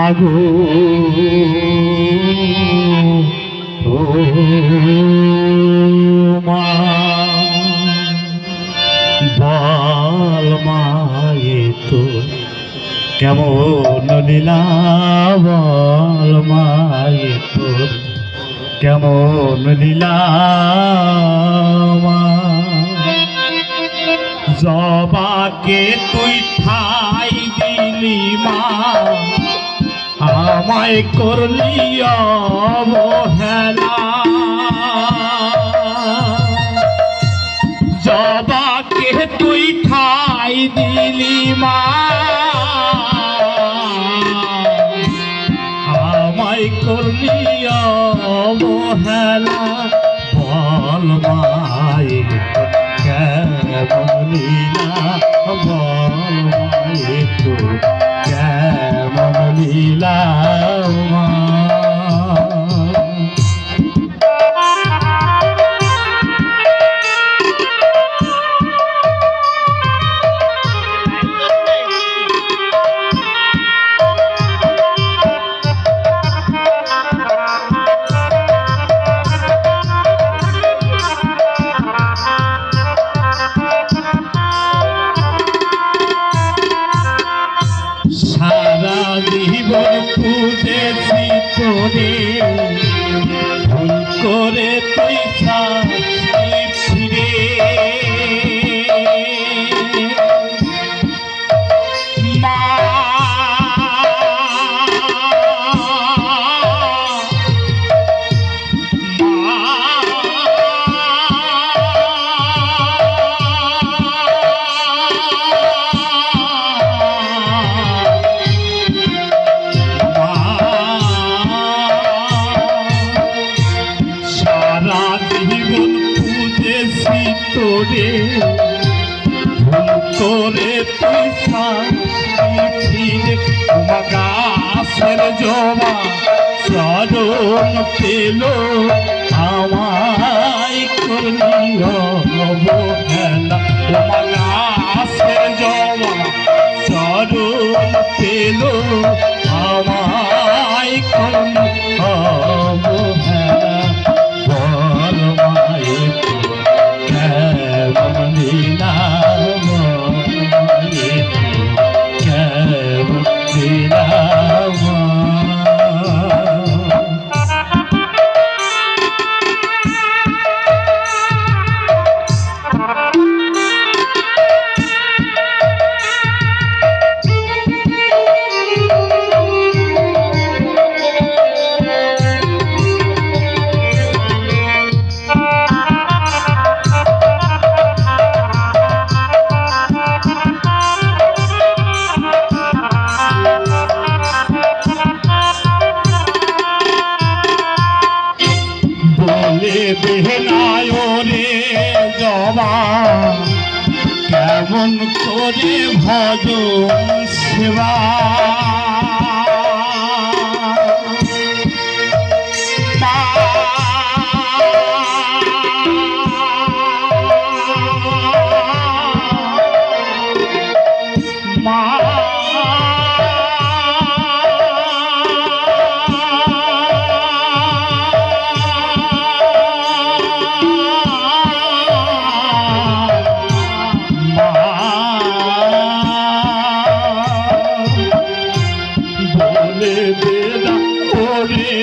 মাগো মা বল মায়ে তো কেমন লীলা বল মায়ে তো কেমন লীলা জবাকে তুই ঠাই দিলি, মা। আমায় করলি অবহেলা। জবাকে তুই ঠাই দিলি মা। আমায় করলি অবহেলা। বল মায়ে বল মায়ে ভুল করে তুই ফিরে গাছের জমা চরণ পেল, আমায় করলি অবহেলা গাছের জমা চরণ পেল বলে বেহনায় রে জবা কেমন করে ভজন সেবা বলে বেদা ওরে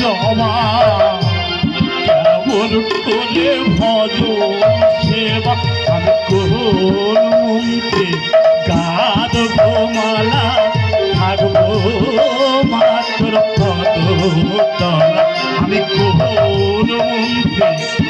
জমা। কেমন করে ভজ সেবা আমি কোন মুখে গাদ মালা থাকব মাত্র তলা আমি কোন মুখে